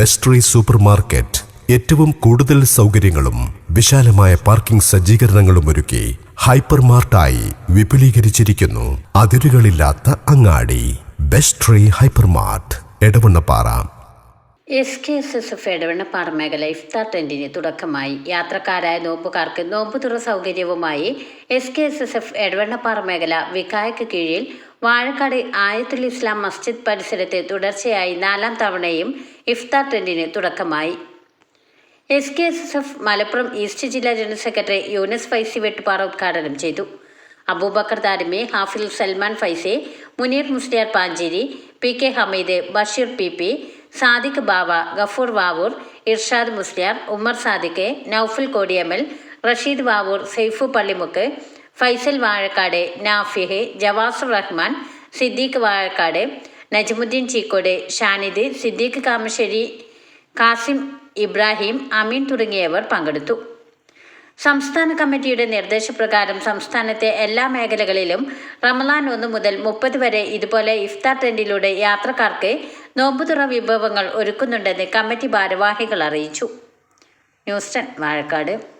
ബെസ്ട്രി super market ഏറ്റവും കൂടുതൽ സൗകര്യങ്ങളും വിശാലമായ പാർക്കിംഗ് സജ്ജീകരണങ്ങളും ഒരുക്കി ഹൈപ്പർ മാർട്ടായി വിപുലീകരിച്ചിരിക്കുന്നു. അതിരുകളില്ലാത്ത അങ്ങാടി. ബെസ്ട്രി hyper mart Edavannappara. S K S S F Edavannappara മേഖല ഇഫ്താർ ടെന്റിന് തുടക്കമായി. യാത്രക്കാരായ നോമ്പുകാർക്ക് നോമ്പുതുറ സൗകര്യവുമായി S K S S F Edavannappara മേഖല വികായക്ക് കീഴിൽ വാഴക്കാട് ആയത്തുൽ ഇസ്ലാം മസ്ജിദ് പരിസരത്ത് തുടർച്ചയായി നാലാം തവണയും ഇഫ്താർ ടെന്റിന് തുടക്കമായി. S K S S F Malappuram east ജില്ലാ ജനറൽ സെക്രട്ടറി യൂനസ് ഫൈസി വെട്ടുപാറ ഉദ്ഘാടനം ചെയ്തു. Abubakar താരമെ Hafil Salman Faizy Muneer Musliyar Pancheri P K Hameed Basheer P P Sadiq Bava Gafoor Vavoor Irshad Musliyar Ummer Sadiq Noufal Kodiyamal Rasheed Vavoor Saifu Pallimukku Faisal Vazhakkad നാഫിഹെ ജവാസുർ റഹ്മാൻ സിദ്ദീഖ് വാഴക്കാട് നജമുദ്ദീൻ ചീക്കോട് ഷാനിദ് സിദ്ദീഖ് കാമശ്ശേരി കാസിം ഇബ്രാഹിം അമീൻ തുടങ്ങിയവർ പങ്കെടുത്തു. സംസ്ഥാന കമ്മിറ്റിയുടെ നിർദ്ദേശപ്രകാരം സംസ്ഥാനത്തെ എല്ലാ മേഖലകളിലും റമലാൻ ഒന്ന് മുതൽ മുപ്പത് വരെ ഇതുപോലെ ഇഫ്താർ ടെൻഡിലൂടെ യാത്രക്കാർക്ക് നോമ്പുതുറ വിഭവങ്ങൾ ഒരുക്കുന്നുണ്ടെന്ന് കമ്മിറ്റി ഭാരവാഹികൾ അറിയിച്ചു. ന്യൂസ്റ്റൺ വാഴക്കാട്.